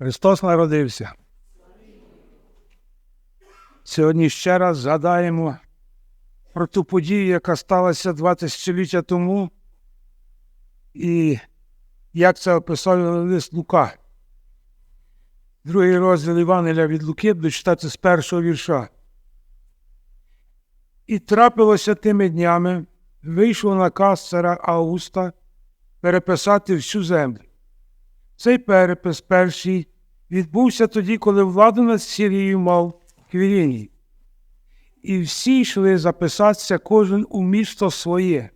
Христос народився. Сьогодні ще раз згадаємо про ту подію, яка сталася два тисячоліття тому, і як це описав лист Лука. Другий розділ Івангелія від Луки буду читати з першого вірша. І трапилося тими днями, вийшов наказ цара Августа переписати всю землю. Цей перепис перший відбувся тоді, коли владу над Сірією мав Квіріній. І всі йшли записатися кожен у місто своє.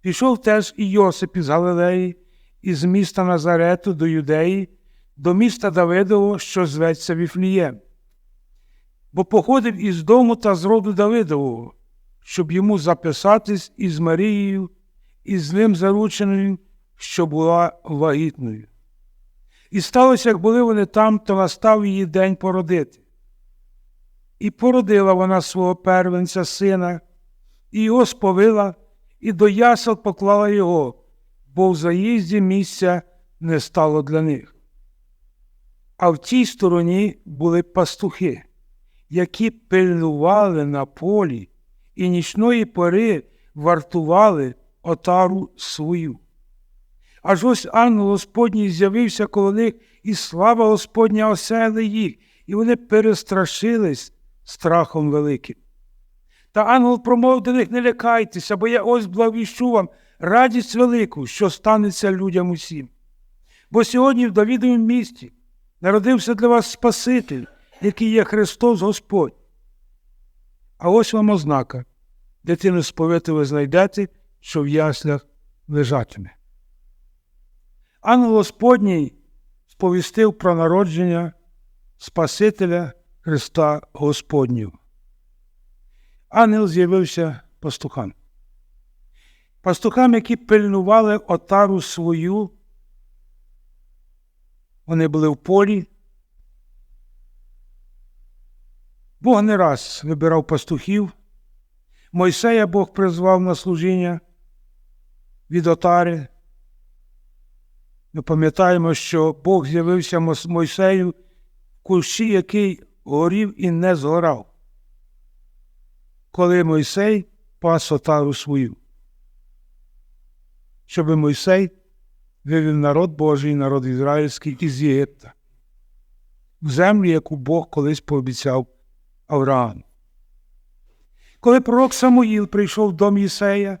Пішов теж і Йосип із Галилеї, із міста Назарету до Юдеї, до міста Давидового, що зветься Віфлієм. Бо походив із дому та з роду Давидового, щоб йому записатись із Марією, і з ним зарученою, що була вагітною. І сталося, як були вони там, то настав її день породити. І породила вона свого первенця сина, і його сповила, і до ясел поклала його, бо в заїзді місця не стало для них. А в тій стороні були пастухи, які пильнували на полі і нічної пори вартували отару свою. Аж ось ангел Господній з'явився коло них, і слава Господня осели їх, і вони перестрашились страхом великим. Та ангел промовив до них не лякайтеся, бо я ось благовіщу вам радість велику, що станеться людям усім. Бо сьогодні в Давідовому місті народився для вас Спаситель, який є Христос Господь. А ось вам ознака, дитину сповити ви знайдете, що в яслях лежатиме. Ангел Господній сповістив про народження Спасителя Христа Господнього. Ангел з'явився пастухам. Пастухам, які пильнували отару свою, вони були в полі. Бог не раз вибирав пастухів. Мойсея Бог призвав на служіння від отари. Ми пам'ятаємо, що Бог з'явився Мойсею в кущі, який горів і не згорав, коли Мойсей пас отару свою, щоб Мойсей вивів народ Божий, народ ізраїльський із Єгипта, в землю, яку Бог колись пообіцяв Аврааму. Коли пророк Самуїл прийшов до Єсея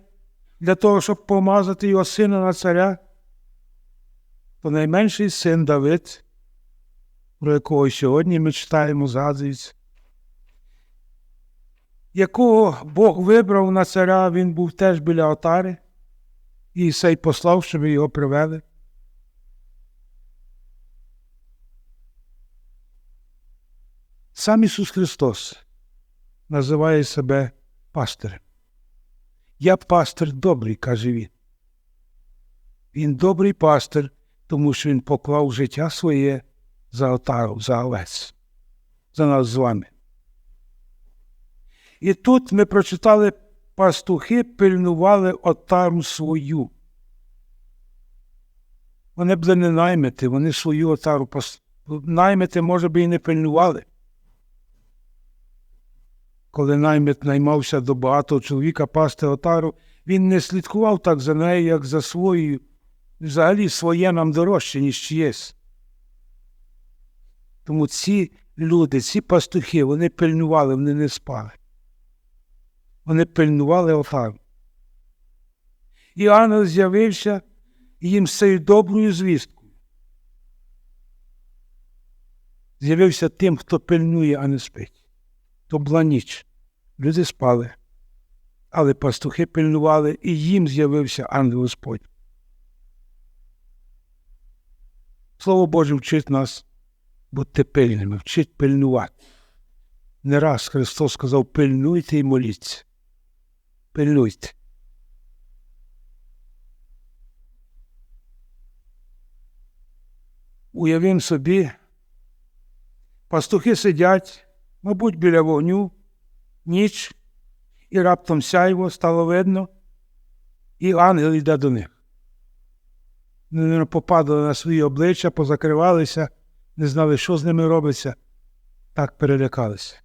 для того, щоб помазати його сина на царя, то найменший син Давид, про якого сьогодні ми читаємо, згадується, якого Бог вибрав на царя, він був теж біля отари, і Ісей послав, щоб його привели. Сам Ісус Христос називає себе пастирем. Я пастир добрий, каже він. Він добрий пастир, тому що він поклав життя своє за отару, за овець, за нас з вами. І тут ми прочитали пастухи пильнували отару свою. Вони були не наймити, вони свою отару наймити, може би, і не пильнували. Коли наймит наймався до багатого чоловіка пасти отару, він не слідкував так за нею, як за своєю. Взагалі своє нам дорожче, ніж чиєсь. Тому ці люди, ці пастухи, вони пильнували, вони не спали. Вони пильнували отару. І ангел з'явився їм з цією доброю звісткою. З'явився тим, хто пильнує, а не спить. То була ніч. Люди спали, але пастухи пильнували, і їм з'явився ангел Господь. Слово Боже вчить нас бути пильними, вчить пильнувати. Не раз Христос сказав пильнуйте і моліться. Пильнуйте. Уявім собі, пастухи сидять, мабуть, біля вогню, ніч, і раптом сяйво стало видно, і ангел йде до них. Попадали на свої обличчя, позакривалися, не знали, що з ними робиться, так перелякалися.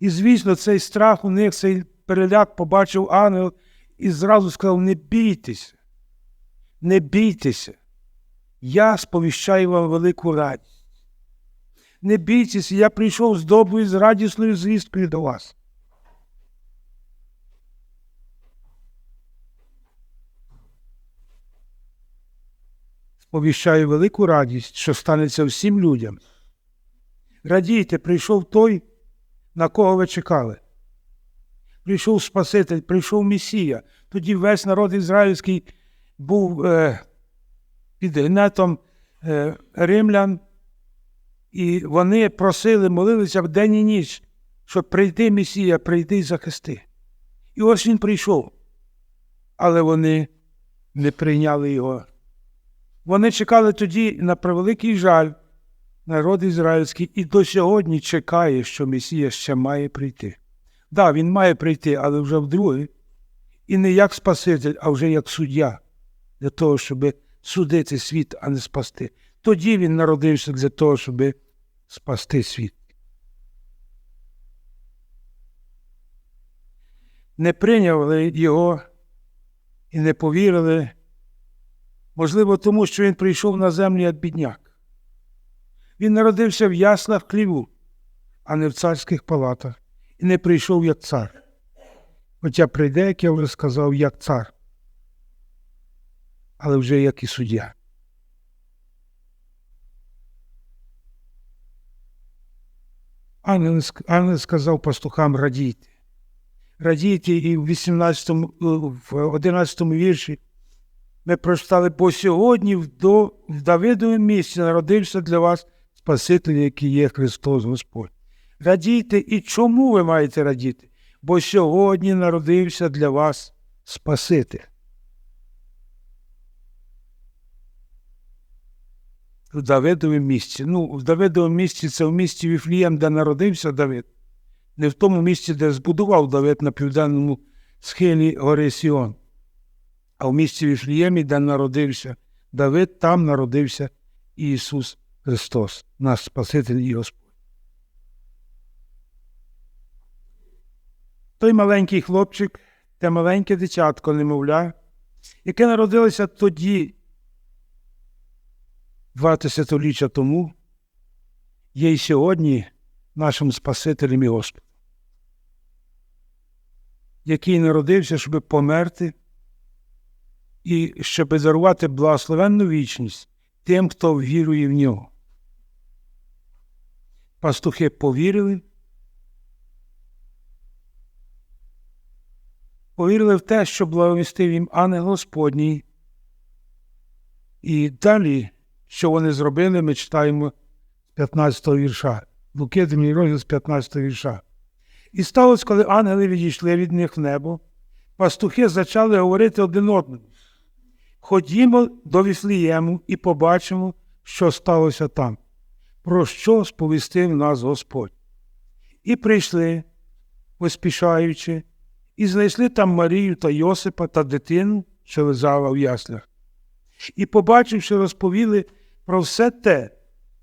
І, звісно, цей страх у них, цей переляк побачив ангел і зразу сказав: не бійтеся, не бійтеся, я сповіщаю вам велику радість. Не бійтеся, я прийшов з доброю, з радісною звісткою до вас. Сповіщаю велику радість, що станеться всім людям. Радійте, прийшов той, на кого ви чекали. Прийшов Спаситель, прийшов Месія. Тоді весь народ ізраїльський був е, під гнетом е, римлян, і вони просили, молилися вдень і ніч, щоб прийти Месія, прийти і захисти. І ось він прийшов. Але вони не прийняли його. Вони чекали тоді на превеликий жаль, народ ізраїльський, і до сьогодні чекає, що Месія ще має прийти. Так, да, він має прийти, але вже вдруге. І не як Спаситель, а вже як суддя, для того, щоб судити світ, а не спасти. Тоді він народився для того, щоб спасти світ. Не прийняли його і не повірили, можливо, тому що він прийшов на землю як бідняк. Він народився в яслах хліву, а не в царських палатах, і не прийшов як цар. Хоча прийде, як я вже сказав, як цар, але вже як і суддя. Ангел, ангел сказав пастухам радійте. Радійте, і в 18, в 11 вірші ми прочитали, бо сьогодні в, до, в Давидовому місці народився для вас Спаситель, який є Христос Господь. Радійте і чому ви маєте радіти? Бо сьогодні народився для вас Спаситель. В Давидовому місці. Ну, в Давидовому місці це в місті Віфлієм, де народився Давид, не в тому місці, де збудував Давид на південному схилі гори Сіон, а в місті Віфліємі, де народився Давид, там народився Ісус Христос, наш Спаситель і Господь. Той маленький хлопчик, те маленьке дитятко, немовля, яке народилося тоді, два тисячоліття тому, є й сьогодні нашим Спасителем і Господом, який народився, щоб померти і щоб дарувати благословенну вічність тим, хто вірує в нього. Пастухи повірили. Повірили в те, що благовістив їм ангел Господній. І далі, що вони зробили, ми читаємо з 15 го вірша. Луки, розділ з 15 го вірша. І сталося, коли ангели відійшли від них в небо, пастухи почали говорити один одному. Ходімо до Віфлієму і побачимо, що сталося там, про що сповістив нас Господь. І прийшли, поспішаючи, і знайшли там Марію та Йосипа та дитину, що лежала в яслях. І, побачивши, розповіли про все те,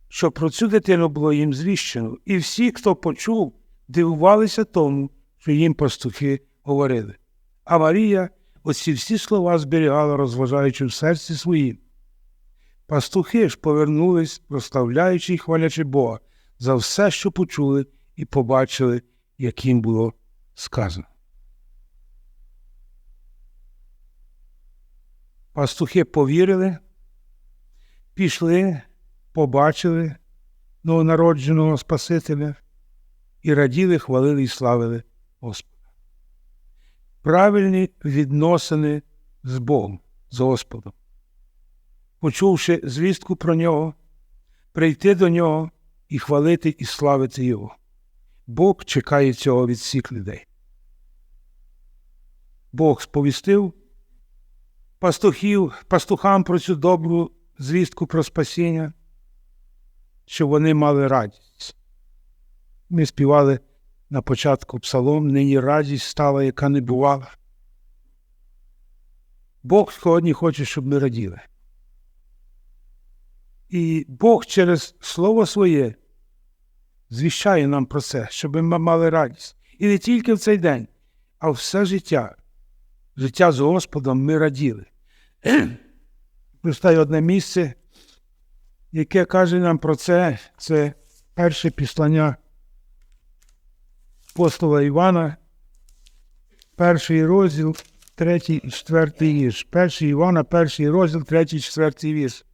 що про цю дитину було їм звіщено, і всі, хто почув, дивувалися тому, що їм пастухи говорили. А Марія оці всі слова зберігала, розважаючи в серці своїм. Пастухи ж повернулись, прославляючи і хвалячи Бога за все, що почули і побачили, як їм було сказано. Пастухи повірили, пішли, побачили новонародженого Спасителя і раділи, хвалили і славили Господа. Правильні відносини з Богом, з Господом. Почувши звістку про нього, прийти до нього і хвалити і славити Його. Бог чекає цього від всіх людей. Бог сповістив пастухів, пастухам про цю добру звістку про спасіння, що вони мали радість. Ми співали на початку псалом, нині радість стала, яка не бувала. Бог сьогодні хоче, щоб ми раділи. І Бог через Слово Своє звіщає нам про це, щоб ми мали радість. І не тільки в цей день, а все життя. Життя з Господом ми раділи. Прочитаю одне місце, яке каже нам про це, це перше післання апостола Івана, перший розділ, третій і четвертий вірш. Перший Івана, перший розділ, третій і четвертий вірш.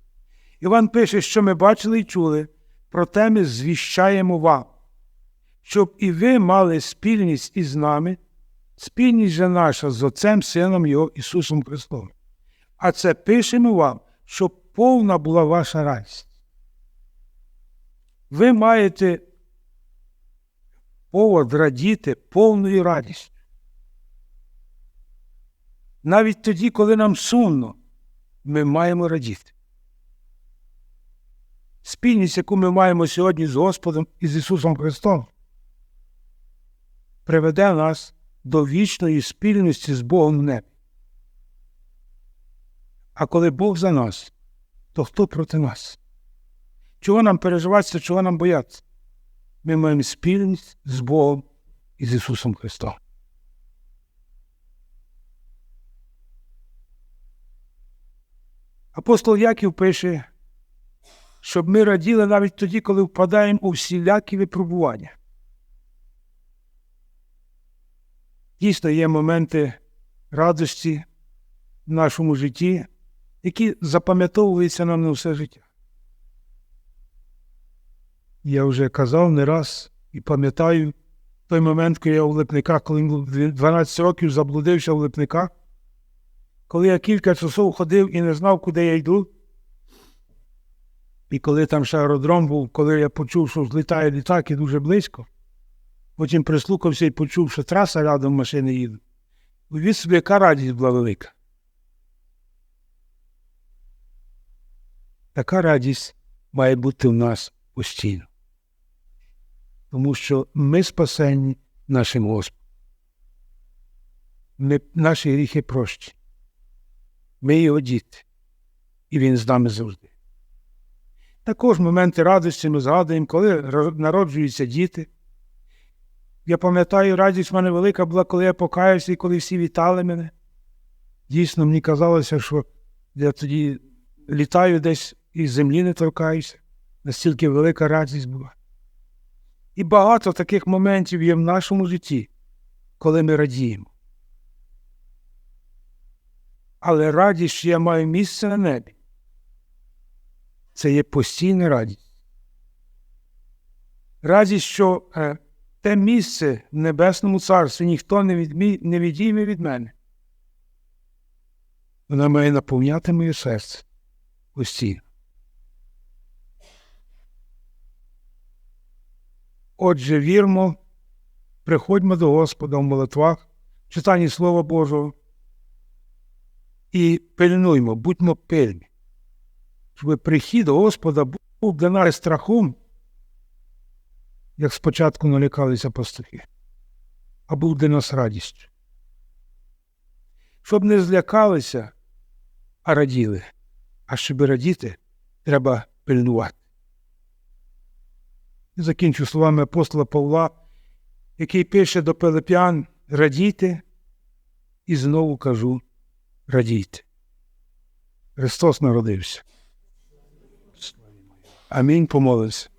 Іван пише, що ми бачили і чули, проте ми звіщаємо вам, щоб і ви мали спільність із нами, спільність же наша з Отцем Сином Його Ісусом Христом. А це пишемо вам, щоб повна була ваша радість. Ви маєте повод радіти повною радістю. Навіть тоді, коли нам сумно, ми маємо радіти. Спільність, яку ми маємо сьогодні з Господом і з Ісусом Христом, приведе нас до вічної спільності з Богом в небі. А коли Бог за нас, то хто проти нас? Чого нам переживатися, чого нам боятися? Ми маємо спільність з Богом і з Ісусом Христом. Апостол Яків пише, щоб ми раділи навіть тоді, коли впадаємо у всілякі випробування. Дійсно, є моменти радості в нашому житті, які запам'ятовуються нам на все життя. Я вже казав не раз і пам'ятаю той момент, коли я у Липниках, коли 12 років заблудився в Липниках, коли я кілька часов ходив і не знав, куди я йду. І коли там ще аеродром був, коли я почув, що злітає літак і дуже близько, потім прислухався і почув, що траса рядом машини їде. Уявіть собі, яка радість була велика. Така радість має бути в нас постійно. Тому що ми спасені нашим Господом. Наші гріхи прощі. Ми його діти, і він з нами завжди. Також моменти радості ми згадуємо, коли народжуються діти. Я пам'ятаю, радість в мене велика була, коли я покаявся і коли всі вітали мене. Дійсно, мені казалося, що я тоді літаю десь і землі не торкаюся. Настільки велика радість була. І багато таких моментів є в нашому житті, коли ми радіємо. Але радість, що я маю місце на небі, це є постійна радість. Радість, що е, те місце в Небесному Царстві ніхто не, відмі... не відійме від мене. Вона має наповняти моє серце постійно. Отже, вірмо, приходьмо до Господа в молитвах, читанні Слова Божого і пильнуймо, будьмо пильні, щоб прихід Господа був для нас страхом, як спочатку налякалися пастухи, а був для нас радістю. Щоб не злякалися, а раділи. А щоб радіти, треба пильнувати. І закінчу словами апостола Павла, який пише до Пилип'ян радійте, і знову кажу радійте. Христос народився. Амінь помолився.